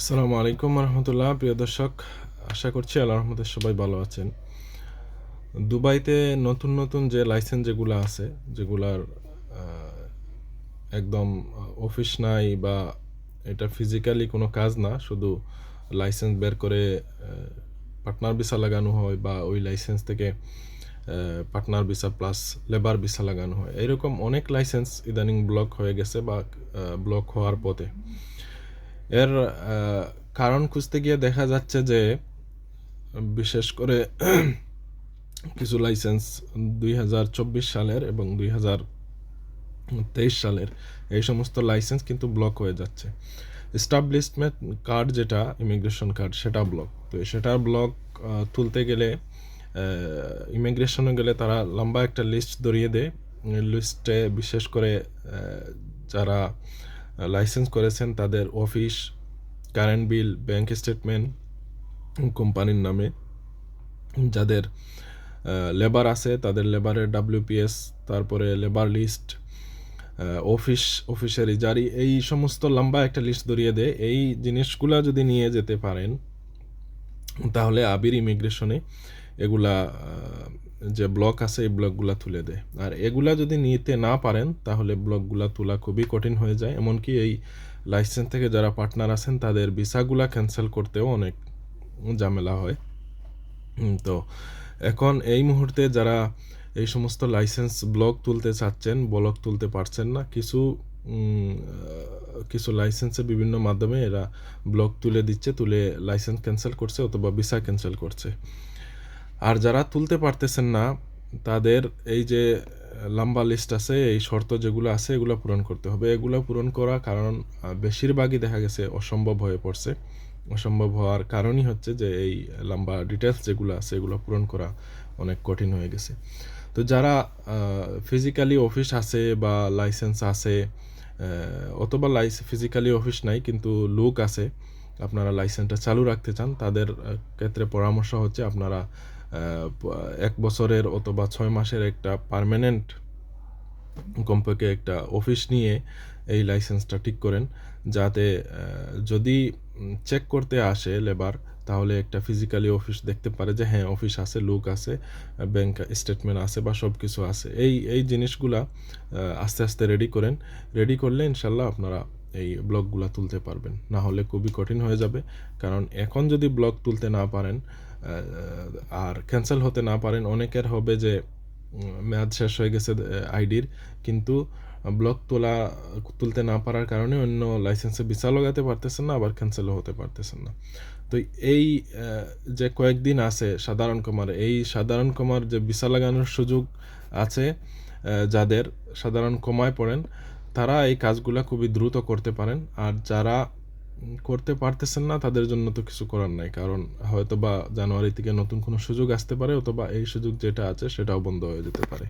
আসসালামু আলাইকুম রহমতুল্লাহ, প্রিয় দর্শক। আশা করছি আল্লাহ রহমতে সবাই ভালো আছেন। দুবাইতে নতুন নতুন যে লাইসেন্স যেগুলো আছে, যেগুলার একদম অফিস নাই বা এটা ফিজিক্যালি কোনো কাজ না, শুধু লাইসেন্স বের করে পার্টনার ভিসা লাগানো হয় বা ওই লাইসেন্স থেকে partner visa plus labour visa লাগানো হয়। এরকম অনেক লাইসেন্স ইদানিং ব্লক হয়ে গেছে বা ব্লক হওয়ার পথে। এর কারণ খুঁজতে গিয়ে দেখা যাচ্ছে যে, বিশেষ করে কিছু লাইসেন্স দুই হাজার চব্বিশ সালের এবং দুই হাজার তেইশ সালের এই সমস্ত লাইসেন্স কিন্তু ব্লক হয়ে যাচ্ছে। এস্টাবলিশমেন্ট কার্ড যেটা ইমিগ্রেশন কার্ড সেটা ব্লক। তো সেটার ব্লক তুলতে গেলে ইমিগ্রেশনে গেলে তারা লম্বা একটা লিস্ট ধরিয়ে দেয়। লিস্টে বিশেষ করে যারা লাইসেন্স করেছেন তাদের office current bill bank statement কোম্পানির নামে। যাদের লেবার আছে, তাদের লেবারের ডাব্লিউপিএস তারপরে লেবার লিস্ট অফিস অফিসের ইজারি এই সমস্ত লম্বা একটা লিস্ট ধরিয়ে দেয়। এই জিনিসগুলা যদি নিয়ে যেতে পারেন, তাহলে আবির ইমিগ্রেশনে এগুলা যে ব্লক আছে, এই ব্লকগুলা তুলে দেয়। আর এগুলা যদি নিতে না পারেন, তাহলে ব্লকগুলা তোলা খুবই কঠিন হয়ে যায়। এমনকি এই লাইসেন্স থেকে যারা পার্টনার আছেন, তাদের ভিসাগুলা ক্যান্সেল করতেও অনেক ঝামেলা হয়। তো এখন এই মুহূর্তে যারা এই সমস্ত লাইসেন্স ব্লক তুলতে চাচ্ছেন, ব্লক তুলতে পারছেন না, কিছু কিছু লাইসেন্সের বিভিন্ন মাধ্যমে এরা ব্লক তুলে দিচ্ছে, তুলে লাইসেন্স ক্যান্সেল করছে অথবা ভিসা ক্যান্সেল করছে। আর যারা তুলতে পারতেছেন না, তাদের এই যে লম্বা লিস্ট আছে, এই শর্ত যেগুলো আছে, এগুলো পূরণ করতে হবে। এগুলো পূরণ করা কারণ বেশিরভাগই দেখা গেছে অসম্ভব হয়ে পড়ছে। অসম্ভব হওয়ার কারণই হচ্ছে যে, এই লম্বা ডিটেলস যেগুলো আছে, এগুলো পূরণ করা অনেক কঠিন হয়ে গেছে। তো যারা ফিজিক্যালি অফিস আছে বা লাইসেন্স আছে অথবা লাইস ফিজিক্যালি অফিস নাই, কিন্তু লুক আছে, আপনারা লাইসেন্সটা চালু রাখতে চান, তাদের ক্ষেত্রে পরামর্শ হচ্ছে আপনারা এক বছরের অথবা ছয় মাসের একটা পার্মানেন্ট কমপক্ষে একটা অফিস নিয়ে এই লাইসেন্সটা ঠিক করেন। যাতে যদি চেক করতে আসে লেবার তাহলে একটা ফিজিক্যালি অফিস দেখতে পারে যে হ্যাঁ অফিস আছে, লোক আছে ব্যাংক স্টেটমেন্ট আছে বা সব কিছু আছে। এই এই জিনিসগুলা আস্তে আস্তে রেডি করেন। রেডি করলে ইনশাল্লাহ আপনারা এই ব্লকগুলা তুলতে পারবেন। না হলে খুবই কঠিন হয়ে যাবে। কারণ এখন যদি ব্লগ তুলতে না পারেন আর ক্যান্সেল হতে না পারেন, অনেকের হবে যে মেয়াদ শেষ হয়ে গেছে আইডির, কিন্তু ব্লক তোলা, তুলতে না পারার কারণে অন্য লাইসেন্সে ভিসা লাগাতে পারতেছেন না, আবার ক্যান্সেলও হতে পারতেছেন না। তো এই যে কয়েকদিন আছে সাধারণ কমার, এই সাধারণ কমার যে ভিসা লাগানোর সুযোগ আছে যাদের সাধারণ কমায় পড়েন, তারা এই কাজগুলা খুবই দ্রুত করতে পারেন। আর যারা করতে পারতেছেন না, তাদের জন্য তো কিছু করার নাই। কারণ হয়তো বা জানুয়ারি থেকে নতুন কোনো সুযোগ আসতে পারে, অথবা এই সুযোগ যেটা আছে সেটাও বন্ধ হয়ে যেতে পারে।